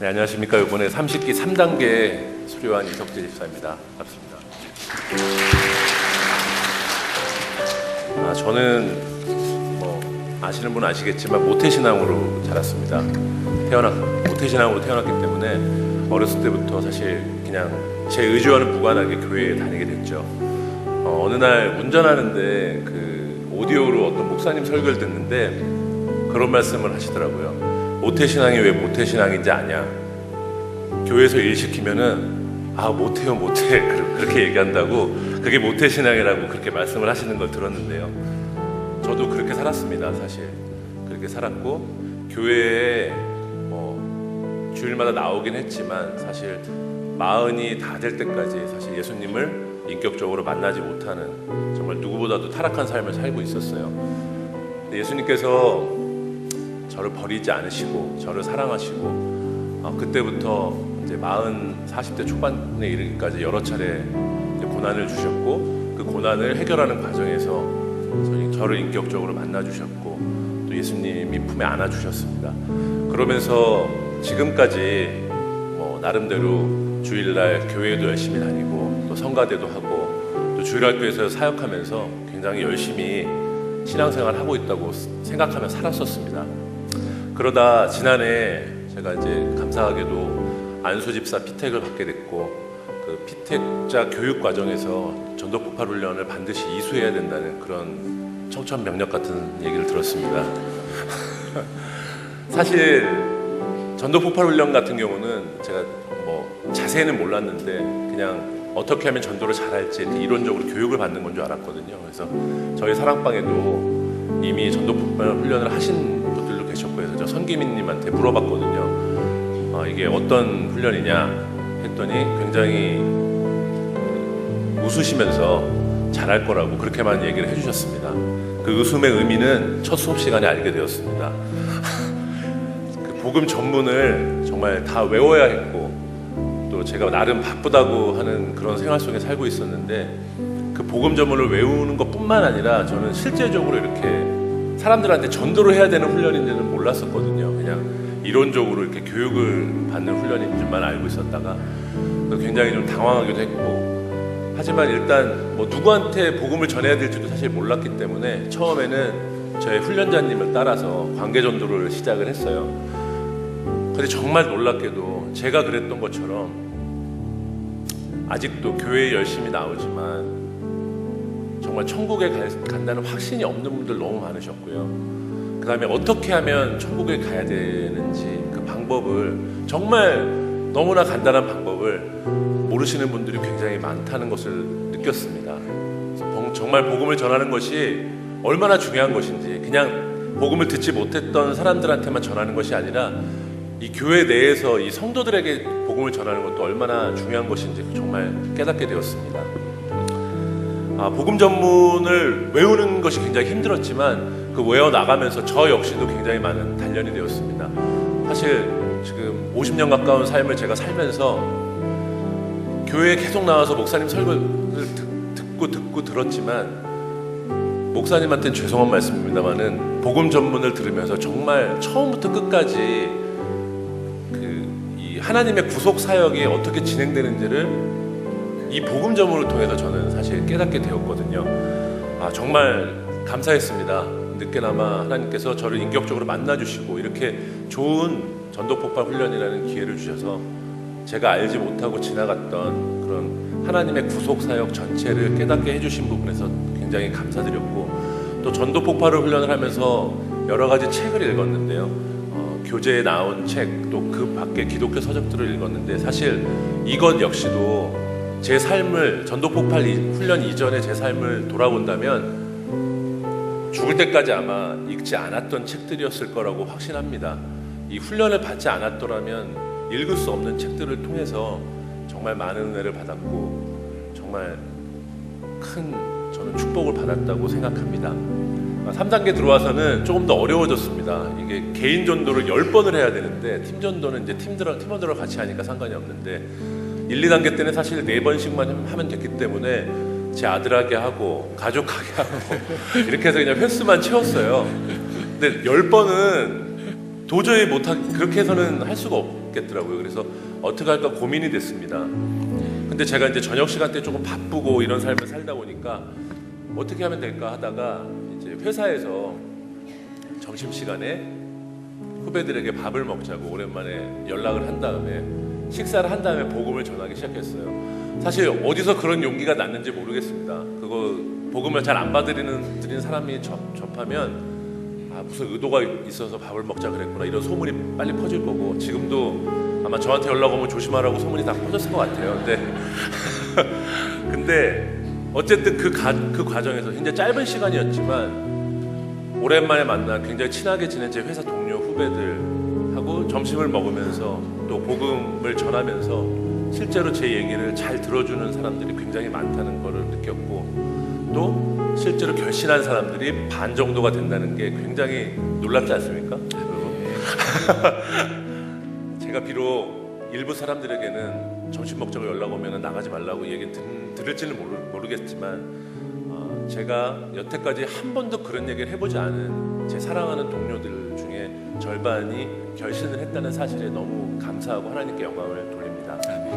네, 안녕하십니까. 이번에 30기 3단계 수료한 이석재 집사입니다. 반갑습니다. 아, 저는 뭐 아시는 분은 아시겠지만 모태신앙으로 자랐습니다. 태어나 모태신앙으로 태어났기 때문에 어렸을 때부터 사실 그냥 제 의지와는 무관하게 교회에 다니게 됐죠. 어, 어느 날 운전하는데 그 오디오로 어떤 목사님 설교를 듣는데 그런 말씀을 하시더라고요. 모태신앙이 왜 모태신앙인지 아냐? 교회에서 일 시키면은 아 못해요 못해 그렇게 얘기한다고 그게 모태신앙이라고 그렇게 말씀을 하시는 걸 들었는데요. 저도 그렇게 살았습니다 사실 그렇게 살았고 교회에 뭐 주일마다 나오긴 했지만 사실 마흔이 다 될 때까지 사실 예수님을 인격적으로 만나지 못하는 정말 누구보다도 타락한 삶을 살고 있었어요. 예수님께서 저를 버리지 않으시고 저를 사랑하시고 어, 그때부터 이제 마흔 40대 초반에 이르기까지 여러 차례 고난을 주셨고 그 고난을 해결하는 과정에서 저를 인격적으로 만나 주셨고 또 예수님이 품에 안아 주셨습니다. 그러면서 지금까지 뭐 나름대로 주일날 교회도 열심히 다니고 또 성가대도 하고 또 주일학교에서 사역하면서 굉장히 열심히 신앙생활 하고 있다고 생각하며 살았었습니다. 그러다 지난해 제가 이제 감사하게도 안수 집사 피택을 받게 됐고 그 피택자 교육 과정에서 전도 폭발 훈련을 반드시 이수해야 된다는 그런 청천 명령 같은 얘기를 들었습니다. 사실 전도 폭발 훈련 같은 경우는 제가 뭐 자세히는 몰랐는데 그냥 어떻게 하면 전도를 잘할지 이론적으로 교육을 받는 건 줄 알았거든요. 그래서 저희 사랑방에도 이미 전도 폭발 훈련을 하신 계셨고 그래서 저 선기민님한테 물어봤거든요. 아, 이게 어떤 훈련이냐 했더니 굉장히 웃으시면서 잘할 거라고 그렇게만 얘기를 해주셨습니다. 그 웃음의 의미는 첫 수업 시간에 알게 되었습니다. 그 복음 전문을 정말 다 외워야 했고 또 제가 나름 바쁘다고 하는 그런 생활 속에 살고 있었는데 그 복음 전문을 외우는 것뿐만 아니라 저는 실제적으로 이렇게 사람들한테 전도를 해야 되는 훈련인지는 몰랐었거든요. 그냥 이론적으로 이렇게 교육을 받는 훈련인 줄만 알고 있었다가 굉장히 좀 당황하기도 했고 하지만 일단 뭐 누구한테 복음을 전해야 될지도 사실 몰랐기 때문에 처음에는 저의 훈련자님을 따라서 관계 전도를 시작을 했어요. 근데 정말 놀랍게도 제가 그랬던 것처럼 아직도 교회에 열심히 나오지만 정말 천국에 갈- 간다는 확신이 없는 분들 너무 많으셨고요. 그 다음에 어떻게 하면 천국에 가야 되는지 그 방법을 정말 너무나 간단한 방법을 모르시는 분들이 굉장히 많다는 것을 느꼈습니다. 정말 복음을 전하는 것이 얼마나 중요한 것인지 그냥 복음을 듣지 못했던 사람들한테만 전하는 것이 아니라 이 교회 내에서 이 성도들에게 복음을 전하는 것도 얼마나 중요한 것인지 정말 깨닫게 되었습니다. 아, 복음 전문을 외우는 것이 굉장히 힘들었지만 그 외워 나가면서 저 역시도 굉장히 많은 단련이 되었습니다. 사실 지금 50년 가까운 삶을 제가 살면서 교회에 계속 나와서 목사님 설교를 듣- 듣고 듣고 들었지만 목사님한테는 죄송한 말씀입니다만은 복음 전문을 들으면서 정말 처음부터 끝까지 그이 하나님의 구속 사역이 어떻게 진행되는지를 이 복음 전문을 통해서 저는 사실 깨닫게 되었거든요. 아 정말 감사했습니다. 늦게나마 하나님께서 저를 인격적으로 만나주시고 이렇게 좋은 전도 폭발 훈련이라는 기회를 주셔서 제가 알지 못하고 지나갔던 그런 하나님의 구속 사역 전체를 깨닫게 해주신 부분에서 굉장히 감사드렸고 또 전도 폭발을 훈련을 하면서 여러 가지 책을 읽었는데요. 어, 교재에 나온 책 또 그 밖에 기독교 서적들을 읽었는데 사실 이것 역시도 제 삶을 전도 폭발 이- 훈련 이전에 제 삶을 돌아본다면 죽을 때까지 아마 읽지 않았던 책들이었을 거라고 확신합니다. 이 훈련을 받지 않았더라면 읽을 수 없는 책들을 통해서 정말 많은 은혜를 받았고 정말 큰 저는 축복을 받았다고 생각합니다. 3단계 들어와서는 조금 더 어려워졌습니다. 이게 개인 전도를 10번을 해야 되는데 팀 전도는 이제 팀들 팀원들과 같이 하니까 상관이 없는데 1, 2단계 때는 사실 4번씩만 하면 됐기 때문에 제 아들하게 하고 가족하게 하고 이렇게 해서 그냥 횟수만 채웠어요. 근데 10번은 도저히 못하 그렇게 해서는 할 수가 없겠더라고요. 그래서 어떻게 할까 고민이 됐습니다. 근데 제가 이제 저녁 시간 때 조금 바쁘고 이런 삶을 살다 보니까 어떻게 하면 될까 하다가 이제 회사에서 점심 시간에 후배들에게 밥을 먹자고 오랜만에 연락을 한 다음에 식사를 한 다음에 복음을 전하기 시작했어요. 사실 어디서 그런 용기가 났는지 모르겠습니다. 그거 복음을 잘 안 받아들이는 드리는 사람이 접, 접하면 아 무슨 의도가 있어서 밥을 먹자 그랬구나 이런 소문이 빨리 퍼질 거고 지금도 아마 저한테 연락 오면 조심하라고 소문이 다 퍼졌을 것 같아요. 근데 근데 어쨌든 그, 가, 그 과정에서 굉장히 짧은 시간이었지만 오랜만에 만난 굉장히 친하게 지낸 제 회사 동료 후배들하고 점심을 먹으면서 또 복음을 전하면서 실제로 제 얘기를 잘 들어주는 사람들이 굉장히 많다는 것을 느꼈고 또 실제로 결신한 사람들이 반 정도가 된다는 게 굉장히 놀랍지 않습니까? 제가 비록 일부 사람들에게는 점심 먹자고 연락 오면 나가지 말라고 얘기 들, 들을지는 모르, 모르 겠지만 어, 제가 여태까지 한 번도 그런 얘기를 해보지 않은 제 사랑하는 동료들 중에 절반이 결신을 했다는 사실에 너무 감사하고 하나님께 영광을 돌립니다. 아,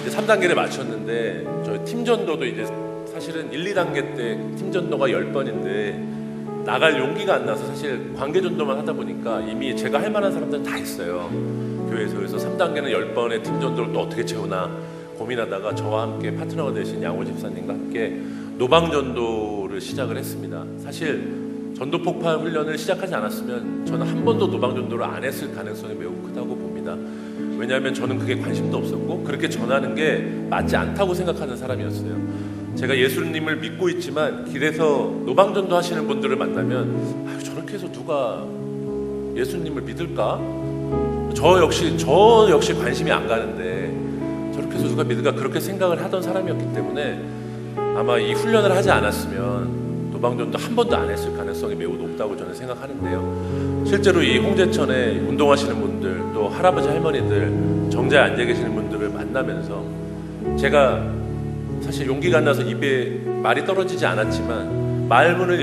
이제 3단계를 마쳤는데 저희 팀전도도 이제 사실은 1, 2단계 때 팀전도가 10번인데 나갈 용기가 안 나서 사실 관계전도만 하다 보니까 이미 제가 할 만한 사람들은 다 있어요. 교회에서 그래서 3단계는 10번의 팀전도를 또 어떻게 채우나 고민하다가 저와 함께 파트너가 되신 양호 집사님과 함께 노방전도 를 시작을 했습니다. 사실 전도 폭발 훈련을 시작하지 않았으면 저는 한 번도 노방 전도를 안 했을 가능성이 매우 크다고 봅니다. 왜냐하면 저는 그게 관심도 없었고 그렇게 전하는 게 맞지 않다고 생각하는 사람이었어요. 제가 예수님을 믿고 있지만 길에서 노방전도 하시는 분들을 만나면 아유, 저렇게 해서 누가 예수님을 믿을까? 저 역시 저 역시 관심이 안 가는데 저렇게 해서 누가 믿을까 그렇게 생각을 하던 사람이었기 때문에 아마 이 훈련을 하지 않았으면 노방전도 한 번도 안 했을 가능성이 매우 높다고 저는 생각하는데요. 실제로 이 홍제천에 운동하시는 분들 또 할아버지 할머니들 정자에 앉아 계시는 분들을 만나면서 제가 사실 용기가 안 나서 입에 말이 떨어지지 않았지만 말문을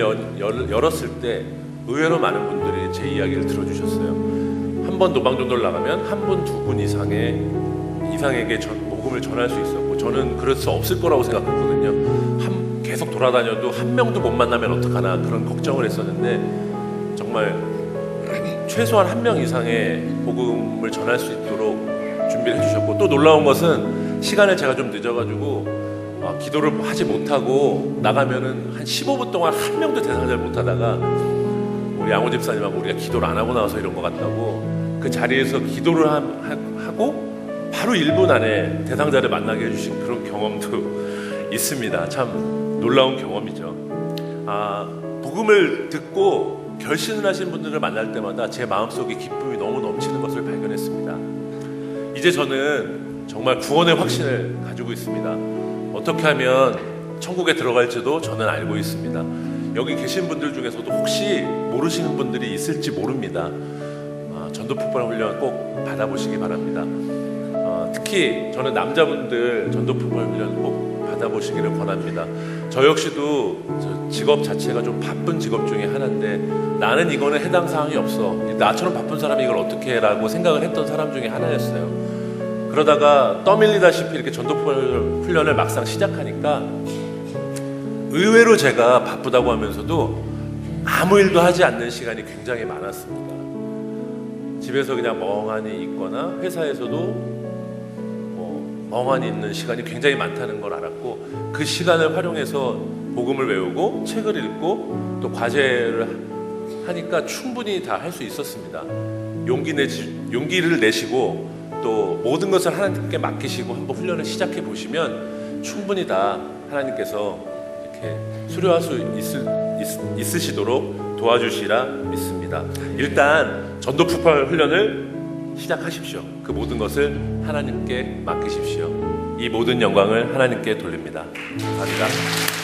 열었을 때 의외로 많은 분들이 제 이야기를 들어주셨어요. 한번 노방전도를 나가면 한 분 두 분 이상의 이상에게 전, 복음을 전할 수 있었고 저는 그럴 수 없을 거라고 생각했거든요. 한, 계속 돌아다녀도 한 명도 못 만나면 어떡하나 그런 걱정을 했었는데 정말 최소한 한 명 이상의 복음을 전할 수 있도록 준비를 해주셨고 또 놀라운 것은 시간을 제가 좀 늦어가지고 아, 기도를 하지 못하고 나가면은 한 15분 동안 한 명도 대상자를 못하다가 우리 양호 집사님하고 우리가 기도를 안 하고 나와서 이런 것 같다고 그 자리에서 기도를 하, 하- 하고 바로 1분 안에 대상자를 만나게 해주신 그런 경험도 있습니다. 참 놀라운 경험이죠. 아, 복음을 듣고 결신을 하신 분들을 만날 때마다 제 마음속에 기쁨이 너무 넘치는 것을 발견했습니다. 이제 저는 정말 구원의 확신을 가지고 있습니다. 어떻게 하면 천국에 들어갈지도 저는 알고 있습니다. 여기 계신 분들 중에서도 혹시 모르시는 분들이 있을지 모릅니다. 아, 전도 폭발 훈련 꼭 받아보시기 바랍니다. 어, 특히 저는 남자분들 전도 폭발 훈련 꼭 받아보시기를 권합니다. 저 역시도 저 직업 자체가 좀 바쁜 직업 중에 하나인데 나는 이거는 해당 사항이 없어. 나처럼 바쁜 사람이 이걸 어떻게 해라고 생각을 했던 사람 중에 하나였어요. 그러다가 떠밀리다시피 이렇게 전도 폭발 훈련을 막상 시작하니까 의외로 제가 바쁘다고 하면서도 아무 일도 하지 않는 시간이 굉장히 많았습니다. 집에서 그냥 멍하니 있거나 회사에서도 뭐 멍하니 있는 시간이 굉장히 많다는 걸 알았고 그 시간을 활용해서 복음을 외우고 책을 읽고 또 과제를 하니까 충분히 다 할 수 있었습니다. 용기 내지 용기를 내시고 또 모든 것을 하나님께 맡기시고 한번 훈련을 시작해 보시면 충분히 다 하나님께서 이렇게 수료할 수 있을, 있, 있으시도록 도와주시라 믿습니다. 일단 전도 폭발 훈련을 시작하십시오. 그 모든 것을 하나님께 맡기십시오. 이 모든 영광을 하나님께 돌립니다. 감사합니다.